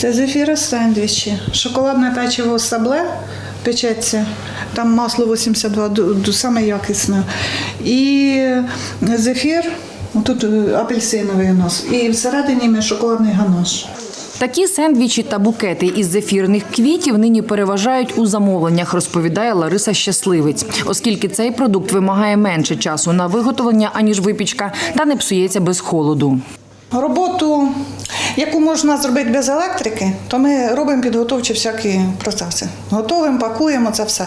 Це зефіри сендвічі, шоколадне печиво сабле печеться, там масло 82, ду- ду- саме якісне. І зефір, тут е, апельсиновий у нас, і всередині ми шоколадний ганаш. Такі сендвічі та букети із зефірних квітів нині переважають у замовленнях, розповідає Лариса Щасливець, оскільки цей продукт вимагає менше часу на виготовлення, аніж випічка, та не псується без холоду. Роботу, яку можна зробити без електрики, то ми робимо підготовчі всякі процеси. Готовимо, пакуємо це все.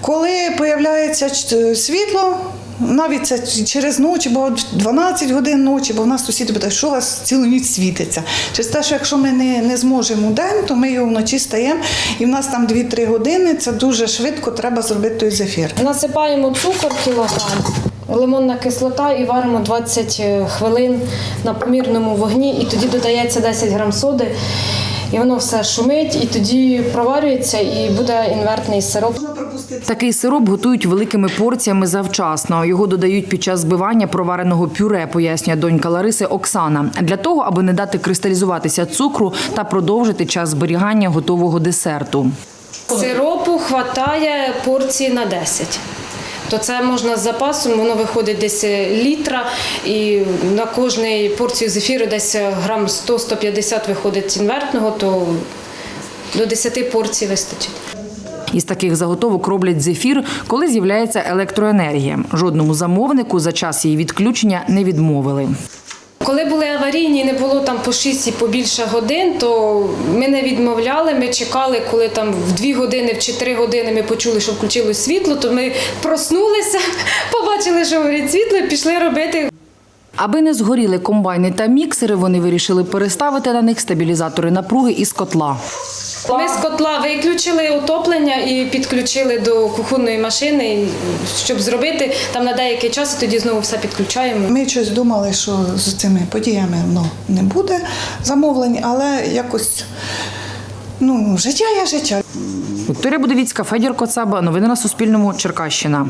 Коли з'являється світло, навіть це через ночі, бо 12 годин ночі, бо в нас сусіди питають, що у вас цілу ніч світиться. Через те, що якщо ми не, не зможемо день, то ми його вночі стаємо, і в нас там 2-3 години, це дуже швидко треба зробити той зефір. Насипаємо цукор кілограм, лимонна кислота і варимо 20 хвилин на помірному вогні, і тоді додається 10 грам соди. І воно все шумить, і тоді проварюється, і буде інвертний сироп. Такий сироп готують великими порціями завчасно. Його додають під час збивання провареного пюре, пояснює донька Лариси Оксана. Для того, аби не дати кристалізуватися цукру та продовжити час зберігання готового десерту. Сиропу хватає порції на 10. То це можна з запасом, воно виходить десь літра, і на кожній порцію зефіру десь грам 100-150 виходить інвертного, то до 10 порцій вистачить. Із таких заготовок роблять зефір, коли з'являється електроенергія. Жодному замовнику за час її відключення не відмовили. Коли були аварійні, не було там по 6 і по більше годин, то ми не відмовляли. Ми чекали, коли там в 2 години, в 4 години ми почули, що включилось світло, то ми проснулися, побачили, що горить світло, і пішли робити. Аби не згоріли комбайни та міксери, вони вирішили переставити на них стабілізатори напруги із котла. Ми з котла виключили отоплення і підключили до кухонної машини, щоб зробити там на деякий час, і тоді знову все підключаємо. Ми щось думали, що з цими подіями ну, не буде замовлень, але якось ну, життя є життя. Вікторія Будовіцька, Федір Коцаба. Новини на Суспільному. Черкащина.